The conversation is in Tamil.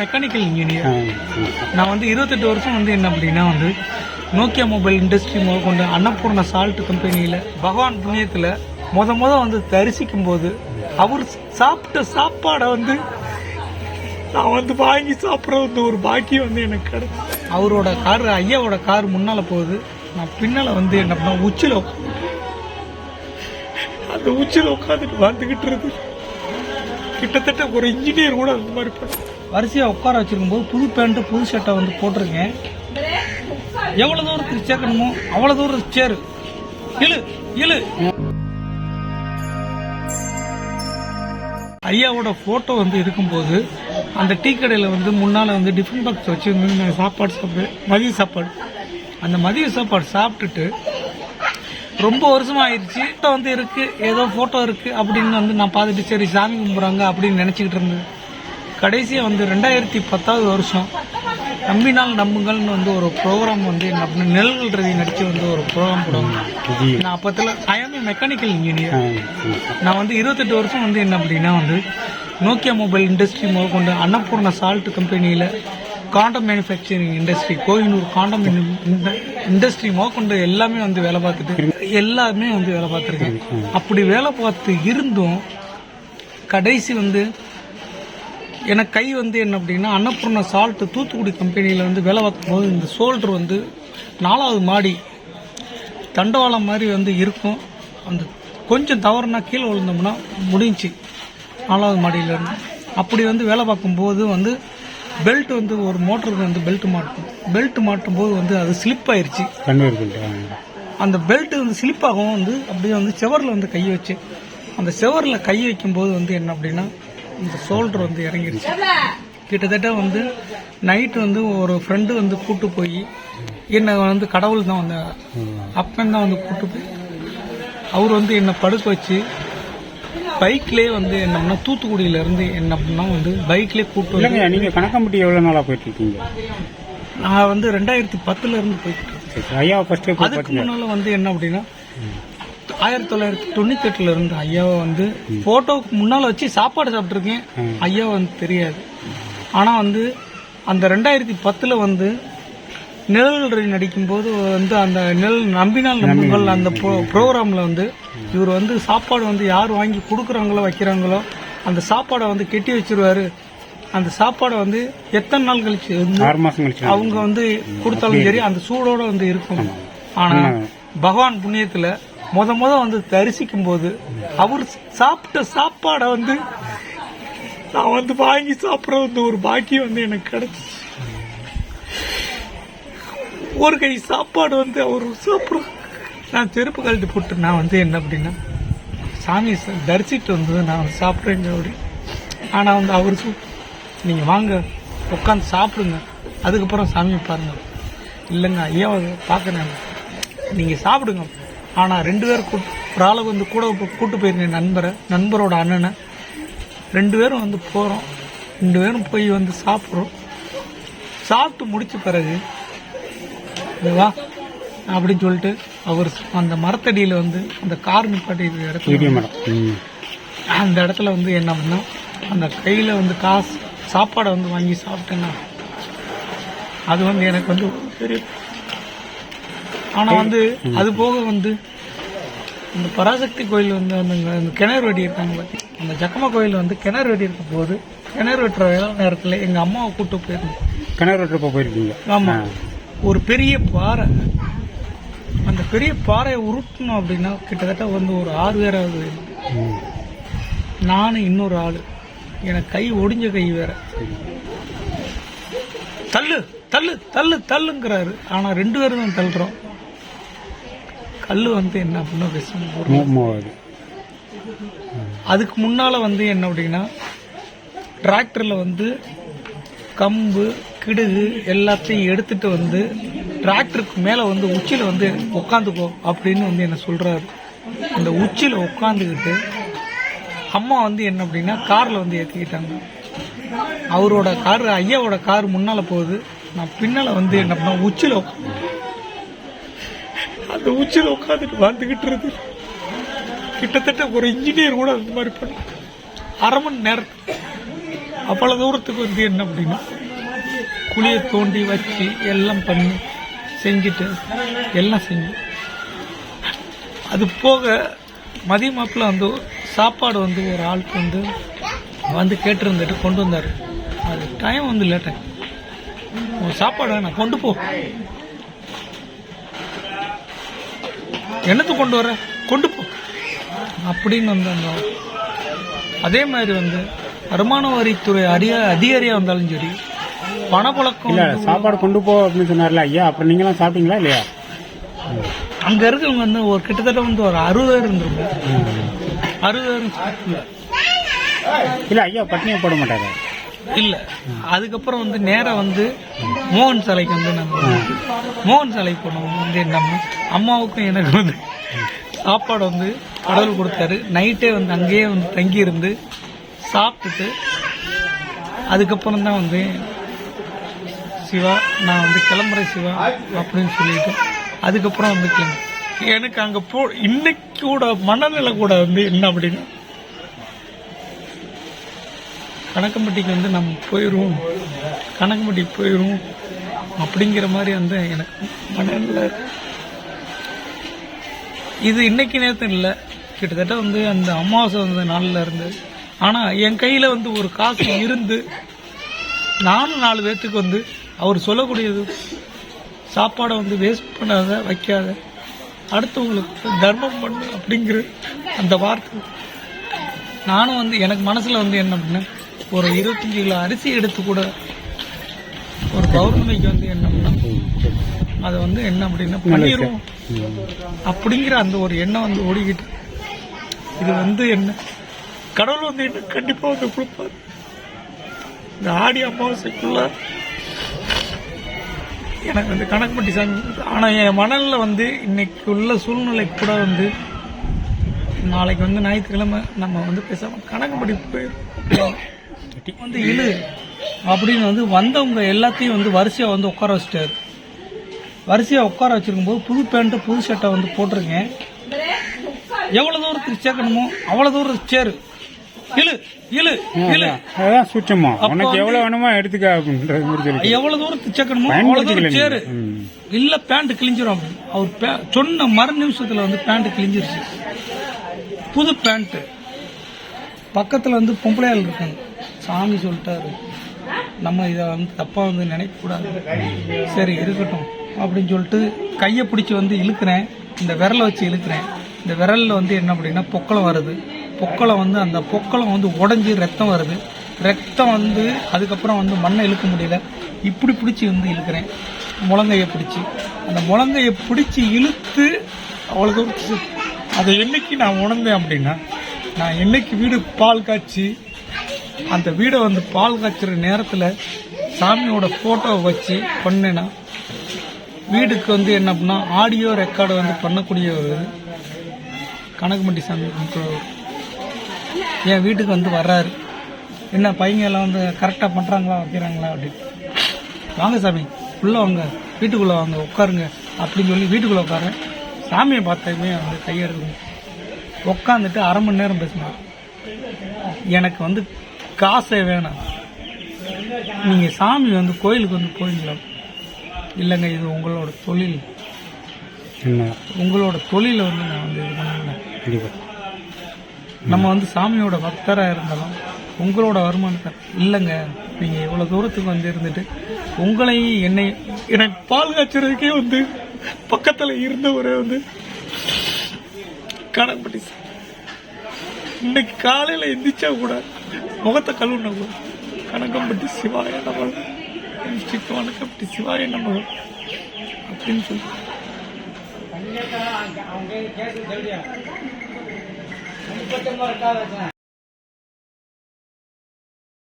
மெக்கானிக்கல் இன்ஜினியர் நான் வந்து இருபத்தெட்டு வருஷம் வந்து என்ன அப்படின்னா வந்து நோக்கியா மொபைல் இண்டஸ்ட்ரி முதற்கொண்டு அன்னபூர்ணா சால்ட் கம்பெனியில் பகவான் புண்ணியத்தில் முத முத வந்து தரிசிக்கும் போது அவர் சாப்பிட்ட சாப்பாடை வந்து நான் வந்து வாங்கி சாப்பிட்ற வந்து ஒரு பாக்கியம் வந்து எனக்கு கிடைச்சு. அவரோட கார் ஐயாவோட கார் முன்னால் போகுது. நான் பின்னால் வந்து என்ன பண்ண உச்சியில் அந்த உச்சியில் உட்காந்துட்டு வந்துக்கிட்டு இருந்து. கிட்டத்தட்ட ஒரு இன்ஜினியர் கூட அந்த மாதிரி பண்ண. வரிசையாக உட்கார வச்சிருக்கும் போது புது பேண்ட்டு புது ஷர்ட்டை வந்து போட்டிருக்கேன். எவ்வளோ தூரத்துக்கு சேர்க்கணுமோ அவ்வளோ தூரத்துக்கு சேரு இழு இழு. ஐயாவோட ஃபோட்டோ வந்து இருக்கும்போது அந்த டீ கடையில் வந்து முன்னால் வந்து டிஃபன் பாக்ஸ் வச்சு வந்து சாப்பாடு சாப்பிடு மதிய சாப்பாடு. அந்த மதிய சாப்பாடு சாப்பிட்டுட்டு ரொம்ப வருஷமாக ஆயிடுச்சு. ஃபோட்டோ வந்து இருக்குது ஏதோ ஃபோட்டோ இருக்குது அப்படின்னு வந்து நான் பார்த்துட்டு சரி சாமி கும்பிட்றாங்க அப்படின்னு நினச்சிக்கிட்டு இருந்தேன். கடைசியாக வந்து ரெண்டாயிரத்தி பத்தாவது வருஷம் நம்பினால் நம்புங்கள்னு வந்து ஒரு ப்ரோக்ராம் வந்து என்ன அப்படின்னா நிழல்கள் ரவி நடிச்சு வந்து ஒரு ப்ரோக்ராம் போடுவாங்க. நான் அப்பத்தில் ஐஎம்ஏ மெக்கானிக்கல் இன்ஜினியர் நான் வந்து இருபத்தெட்டு வருஷம் வந்து என்ன அப்படின்னா வந்து நோக்கியா மொபைல் இண்டஸ்ட்ரி முதற்கொண்டு அன்னபூர்ணா சால்ட் கம்பெனியில் condom manufacturing industry Kohinoor condom industry முதற்கொண்டு எல்லாமே வந்து வேலை பார்த்துட்டு எல்லாமே வந்து வேலை பார்த்துருக்கேன். அப்படி வேலை பார்த்து இருந்தும் கடைசி வந்து எனக்கு கை வந்து என்ன அப்படின்னா அன்னபூர்ணா சால்ட் தூத்துக்குடி கம்பெனியில் வந்து வேலை பார்க்கும்போது இந்த ஷோல்டர் வந்து நாலாவது மாடி தண்டவாளம் மாதிரி வந்து இருக்கும். அந்த கொஞ்சம் தவறுனா கீழே விழுந்தோம்னா முடிஞ்சுச்சு நாலாவது மாடியிலேருந்து அப்படி வந்து வேலை பார்க்கும்போது வந்து பெல்ட் வந்து ஒரு மோட்டருக்கு வந்து பெல்ட் மாட்டும். பெல்ட் மாட்டும் போது வந்து அது ஸ்லிப் பண்ணிட்டு அந்த பெல்ட் வந்து ஸ்லிப் ஆகவும் வந்து அப்படியே வந்து செவரில் வந்து கை வச்சு அந்த செவரில் கை வைக்கும்போது வந்து என்ன அப்படின்னா இந்த ஷோல்டர் வந்து இறங்கிருச்சு. கிட்டத்தட்ட வந்து நைட்டு வந்து ஒரு ஃப்ரெண்டு வந்து கூட்டு போய் என்னை வந்து கடவுள் தான் வந்து அப்பன் தான் வந்து கூட்டு போய். அவர் வந்து என்னை படுக்க வச்சு பைக்லேயே வந்து என்னம்னா தூத்துக்குடியில இருந்து என்ன அப்படின்னா வந்து பைக்லேயே கூட்டு இல்லைங்க நீங்க கணக்கம்பட்டி எவ்வளவு நாளா போயிட்டு இருக்கீங்க நான் வந்து ரெண்டாயிரத்தி பத்துல இருந்து போயிட்டு இருக்கேன். ஐயாவை ஃபர்ஸ்ட் அதுக்கு முன்னால வந்து என்ன அப்படின்னா ஆயிரத்தி தொள்ளாயிரத்தி தொண்ணூத்தி எட்டுல இருந்து ஐயாவை வந்து போட்டோவுக்கு முன்னால வச்சு சாப்பாடு சாப்பிட்டுருக்கேன். ஐயாவை வந்து தெரியாது. ஆனா வந்து அந்த ரெண்டாயிரத்தி பத்துல வந்து நிழல் நடிக்கும்போது வந்து அந்த நிழல் நம்பினால் நம்புங்கள் அந்த ப்ரோக்ராம்ல வந்து இவர் வந்து சாப்பாடு வந்து யார் வாங்கி கொடுக்குறாங்களோ வைக்கிறாங்களோ அந்த சாப்பாடை வந்து கெட்டி வச்சிருவாரு. அந்த சாப்பாடை வந்து எத்தனை நாள் கழிச்சு அவங்க வந்து கொடுத்தாலும் சரி அந்த சூடோட வந்து இருக்கும். ஆனா பகவான் புண்ணியத்துல முத முத வந்து தரிசிக்கும் போது அவர் சாப்பிட்ட சாப்பாடை வந்து நான் வந்து வாங்கி சாப்பிட்ற வந்து ஒரு பாக்கியம் வந்து எனக்கு கிடைச்சிச்சு. ஒரு கை சாப்பாடு வந்து அவர் சாப்பிட்ற நான் செருப்பு கழட்டி போட்டு நான் வந்து என்ன அப்படின்னா சாமி தரிசிட்டு வந்து நான் சாப்பிட்றேங்க அப்படி ஆனால் வந்து அவர் நீங்கள் வாங்க உட்காந்து சாப்பிடுங்க. அதுக்கப்புறம் சாமியை பாருங்க. இல்லைங்க ஐயா பார்க்குறேன். நீங்கள் சாப்பிடுங்க. ஆனால் ரெண்டு பேரும் கூட்டு ஒரு ஆளை வந்து கூட கூட்டு போயிருந்தேன் நண்பரை. நண்பரோட அண்ணனை. ரெண்டு பேரும் வந்து போகிறோம் ரெண்டு பேரும் போய் வந்து சாப்பிட்றோம். சாப்பிட்டு முடிச்ச பிறகு வா அப்படின்னு சொல்லிட்டு அவர் அந்த மரத்தடியில் வந்து அந்த கார் நிப்பாட்டி இடத்துல. அந்த இடத்துல வந்து என்ன பண்ணா அந்த கையில் வந்து காசு சாப்பாடை வந்து வாங்கி சாப்பிட்டேன்னா அது வந்து எனக்கு வந்து பெரிய ஆனால் வந்து அது போக வந்து இந்த பராசக்தி கோயில் வந்து அந்த கிணறு வெடி இருக்காங்க. அந்த ஜக்கமா கோயில் வந்து கிணறு வெடி இருக்கும் போது கிணறு வெட்டுற நேரத்தில் எங்கள் அம்மாவை கூட்டு போயிருந்தேன் கிணறு வெட்டுறப்ப போயிருக்கீங்க. ஆமா. ஒரு பெரிய பாறை. அந்த பெரிய பாறையை உருட்டணும் அப்படின்னா கிட்டத்தட்ட வந்து ஒரு ஆறு பேராவது. நானும் இன்னொரு ஆளு. எனக்கு கை ஒடிஞ்ச கை வேற. தள்ளு தள்ளு தள்ளு தள்ளுங்கிறாரு. ஆனா ரெண்டு பேரும் தான் தள்ளுறோம். கல்லு வந்து என்ன அப்படின்னா மூவாது அதுக்கு முன்னால வந்து என்ன அப்படின்னா டிராக்டர்ல வந்து கம்பு கிடுகு எல்லாத்தையும் எடுத்துட்டு வந்து டிராக்டருக்கு மேல வந்து உச்சியில வந்து உட்காந்துக்கோ அப்படின்னு வந்து என்ன சொல்றாரு. அந்த உச்சியில உட்காந்துக்கிட்டு அம்மா வந்து என்ன அப்படின்னா கார்ல வந்து ஏத்திக்கிட்டாங்க. அவரோட கார் ஐயாவோட கார் முன்னால போகுது. நான் பின்னால வந்து என்ன பண்ண உச்சியில உட்கா- அந்த உட்காந்துட்டு வந்துகிட்டு இருந்து. கிட்டத்தட்ட ஒரு இன்ஜினியர் கூட அந்த மாதிரி பண்ண. அரை மணி நேரம். அவ்வளோ தூரத்துக்கு வந்து என்ன அப்படின்னா குழியை தோண்டி வச்சு எல்லாம் பண்ணி செஞ்சுட்டு எல்லாம் செஞ்சு. அது போக மதிய மாப்பில் வந்து சாப்பாடு வந்து ஒரு ஆளுக்கு வந்து வந்து கேட்டிருந்துட்டு கொண்டு வந்தார். அது டைம் வந்து லேட்டாக சாப்பாடு வேணாம் கொண்டு போ. என்னத்து கொண்டு வர? கொண்டு போ. அப்படின்னு வந்து அந்த அதே மாதிரி வந்து வருமான வரித்துறை அதிக அதிகாரியாக வந்தாலும் சரி பணப்பழக்கம் இல்ல சாப்பாடு கொண்டு போ அப்படின்னு சொன்னார்ல ஐயா அப்புறம் நீங்களாம் சாப்பிட்டீங்களா இல்லையா? அங்க இருக்கவங்க வந்து ஒரு கிட்டத்தட்ட வந்து ஒரு அறுபதாயிரம் இருந்திருக்கும். அறுபதாயிரம். இல்ல ஐயா பட்னியை போட மாட்டாரு. இல்ல. அதுக்கப்புறம் வந்து நேராக வந்து மோகன் சாலைக்கு வந்து நாங்கள் மோகன் சாலைக்கு போனோம். வந்து நம்ம அம்மாவுக்கும் எனக்கு வந்து சாப்பாடு வந்து கடவுள் கொடுத்தாரு. நைட்டே வந்து அங்கேயே வந்து தங்கி இருந்து சாப்பிட்டுட்டு அதுக்கப்புறம் தான் வந்து சிவா நான் வந்து கிளம்புறேன் சிவா அப்படின்னு சொல்லிட்டு அதுக்கப்புறம் வந்து கிளம்பு. எனக்கு அங்க போ இன்னைக்கு கூட மனநிலை கூட வந்து என்ன அப்படின்னா கணக்கம்பட்டிக்கு வந்து நம்ம போயிடுவோம். கணக்கம்பட்டிக்கு போயிடுவோம். அப்படிங்கிற மாதிரி வந்து எனக்கு மனநிலை. இது இன்னைக்கு நேரத்து இல்லை. கிட்டத்தட்ட வந்து அந்த அமாவாசை வந்த நாளில் இருந்து. ஆனால் என் கையில் வந்து ஒரு காசு இருந்து நானும் நாலு பேர்த்துக்கு வந்து அவர் சொல்லக்கூடியது சாப்பாடை வந்து வேஸ்ட் பண்ணாத வைக்காத. அடுத்தவங்களுக்கு தர்மம் பண்ணு அப்படிங்கிற அந்த வார்த்தை. நானும் வந்து எனக்கு மனசில் வந்து என்ன அப்படின்னா ஒரு இருபத்தஞ்சு கிலோ அரிசி எடுத்து கூட ஒரு பௌர்ணமிக்கு வந்து என்ன பண்ணா அதை வந்து என்ன அப்படின்னா பண்ணிடுவோம் அப்படிங்கிற அந்த ஒரு எண்ணம் வந்து ஓடிக்கிட்டு இது வந்து என்ன? கடவுள் வந்து என்ன கண்டிப்பா வந்து கொடுப்பாரு. இந்த ஆடி அமாவாசைக்குள்ள எனக்கு வந்து கணக்கு பட்டி சாமி ஆனா என் மணல்ல வந்து இன்னைக்கு உள்ள சூழ்நிலை கூட வந்து நாளைக்கு வந்து ஞாயிற்றுக்கிழமை நம்ம வந்து பேசாம கணக்கு படி போயிடும் வந்து இழு அப்படின்னு வந்து வந்தவங்க எல்லாத்தையும் வந்து வரிசையா வந்து உட்கார வச்சிட்டாரு. வரிசையா உட்கார வச்சிருக்கும் போது புது பேண்ட் புது ஷர்ட்டை வந்து போட்டிருக்கேன். எவ்வளவு தூரத்துக்கு சேர்க்கணுமோ அவ்வளவு தூரத்துக்கு சேரு. இழு இழு இழு. அதான் உனக்கு எவ்வளவு வேணுமோ எடுத்துக்க அப்படின்றது மாதிரி சொல்லி எவ்வளவு தூரத்துக்கு சேர்க்கணுமோ அவ்வளவு தூரம் சேரு. இல்ல பேண்ட் கிழிஞ்சிரும். அவர் பே- சொன்ன மறு நிமிஷத்துல வந்து பேண்ட் கிழிஞ்சிருச்சு. புது பேண்ட் பக்கத்துல வந்து பொம்பளையாள் இருக்காங்க. சாமி சொல்லிட்டாரு. நம்ம இதை வந்து தப்பாக வந்து நினைக்கக்கூடாது. சரி இருக்கட்டும் அப்படின்னு சொல்லிட்டு கையை பிடிச்சி வந்து இழுக்கிறேன். இந்த விரலை வச்சு இழுக்கிறேன். இந்த விரலில் வந்து என்ன அப்படின்னா பொக்களம் வருது. பொக்களம் வந்து அந்த பொக்களம் வந்து உடஞ்சி ரத்தம் வருது. ரத்தம் வந்து அதுக்கப்புறம் வந்து மண்ணை இழுக்க முடியல. இப்படி பிடிச்சி வந்து இழுக்கிறேன். முழங்கையை பிடிச்சி. அந்த முழங்கையை பிடிச்சி இழுத்து அவ்வளோ தூரம். அதை என்னைக்கு நான் உணர்ந்தேன் அப்படின்னா நான் என்னைக்கு வீடு பால் காய்ச்சி அந்த வீடை வந்து பால் காய்ச்சுற நேரத்தில் சாமியோட ஃபோட்டோவை வச்சு பண்ணேன்னா வீடுக்கு வந்து என்ன அப்படின்னா ஆடியோ ரெக்கார்டு வந்து பண்ணக்கூடிய ஒரு கணக்குமட்டி சாமி என் வீட்டுக்கு வந்து வர்றாரு. என்ன பையங்க எல்லாம் வந்து கரெக்டாக பண்ணுறாங்களா வைக்கிறாங்களா அப்படின்னு வாங்க சாமி உள்ளே வாங்க வீட்டுக்குள்ளே வாங்க உட்காருங்க அப்படின்னு சொல்லி வீட்டுக்குள்ளே உட்காரு சாமியை பார்த்ததுமே வந்து கையெடுக்கணும் உட்காந்துட்டு அரை மணி நேரம் பேசினார். எனக்கு வந்து காசே வேணாம். நீங்கள் சாமி வந்து கோயிலுக்கு வந்து போயிங்களா இல்லைங்க இது உங்களோட தொழில். உண்மைதான். உங்களோட தொழிலை வந்து நான் வந்து இது கண்டிப்பா. நம்ம வந்து சாமியோட பக்தராக இருந்தாலும் உங்களோட வருமானத்தை இல்லைங்க நீங்கள் இவ்வளோ தூரத்துக்கு வந்து இருந்துட்டு உங்களையும் என்னை எனக்கு பால் காய்ச்சறதுக்கே வந்து பக்கத்தில் இருந்தவரே வந்து கணப்பட்டி இன்னைக்கு காலையில் எந்திரிச்சா கூட முகத்தை கழுவுன கூட கணக்கம்பட்டி சிவாய நம்ம ஸ்ரீ கணக்கம்பட்டி சிவாய நம்ம அப்படின்னு சொல்லி. அவங்க